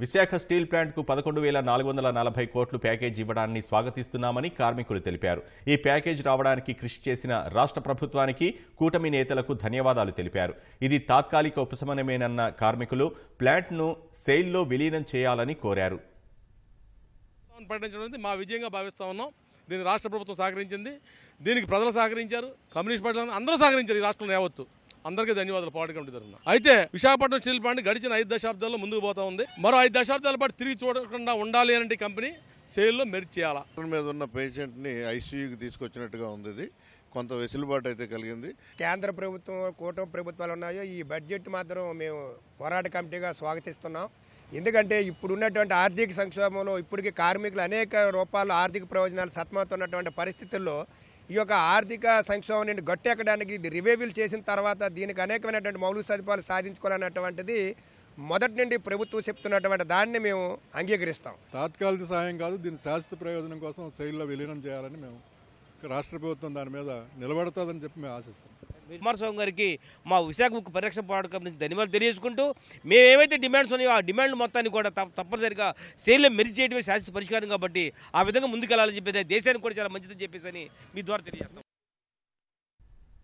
Visakha steel ప్లాంట్కు పదకొండు వేల నాలుగు వందల నలభై కోట్లు ప్యాకేజ్ ఇవ్వడాన్ని స్వాగతిస్తున్నామని కార్మికులు తెలిపారు. ఈ ప్యాకేజ్ రావడానికి కృషి చేసిన రాష్ట్ర ప్రభుత్వానికి కూటమి నేతలకు ధన్యవాదాలు తెలిపారు. ఇది తాత్కాలిక ఉపశమనమేనన్న కార్మికులు ప్లాంట్ను సెయిల్లో విలీనం చేయాలని కోరారు. ప్రకటించడం మా విజయంగా భావిస్తా ఉన్నాం. దీనికి రాష్ట్ర ప్రభుత్వం సహకరించింది. దీనికి ప్రజలు సహకరించారు. కమ్యూనిస్ట్ పార్టీలు అందరూ సహకరించారు ఈ రాష్ట్రంలో యావత్తు. అందరికీ ధన్యవాదాలు. పార్టీ కమిటీ తరఫున అయితే విశాఖపట్నం స్టీల్ ప్లాంట్ గడిచిన ఐదు దశాబ్దాల్లో ముందుకు పోతా ఉంది. మరో ఐదు దశాబ్దాల పాటు తిరిగి చూడకుండా ఉండాలి అంటే కంపెనీ సేల్లో మెరిట్ చేయాలా? మీద ఉన్న పేషెంట్ని ఐసీయూకి తీసుకొచ్చినట్టుగా ఉంది ఇది. కొంత వెసులుబాటు అయితే కలిగింది. కేంద్ర ప్రభుత్వం కూటమి ప్రభుత్వాలు ఉన్నాయో ఈ బడ్జెట్ మాత్రం మేము పోరాట కమిటీగా స్వాగతిస్తున్నాం. ఎందుకంటే ఇప్పుడున్నటువంటి ఆర్థిక సంక్షోభంలో ఇప్పటికీ కార్మికులు అనేక రూపాయల ఆర్థిక ప్రయోజనాలు సతమవుతున్నటువంటి పరిస్థితుల్లో ఈ యొక్క ఆర్థిక సంక్షోభం నుండి గట్టెక్కడానికి ఇది రివైవల్ చేసిన తర్వాత దీనికి అనేకమైనటువంటి మౌలిక సదుపాయాలు సాధించుకోవాలన్నటువంటిది మొదటి నుండి ప్రభుత్వం చెప్తున్నటువంటి దాన్ని మేము అంగీకరిస్తాం. తాత్కాలిక సహాయం కాదు దీని శాశ్వత ప్రయోజనం కోసం శైలిలో విలీనం చేయాలని మేము రాష్ట్ర ప్రభుత్వం దాని మీద నిలబడుతుందని చెప్పి మేము ఆశిస్తాం కుమారస్వామి గారికి మా విశాఖ ముక్కు పరిరక్షణ పోరాటం నుంచి ధన్యవాదాలు తెలియజేసుకుంటూ మేము ఏవైతే డిమాండ్స్ ఉన్నాయో ఆ డిమాండ్ మొత్తాన్ని కూడా తప్ప- తప్పనిసరిగా శైలిలో మెరిట్ చేయడమే శాశ్వత పరిష్కారం కాబట్టి ఆ విధంగా ముందుకెళ్ళాలని చెప్పేసి దేశానికి కూడా చాలా మంచిదని చెప్పేసి మీ ద్వారా తెలియజేస్తాం.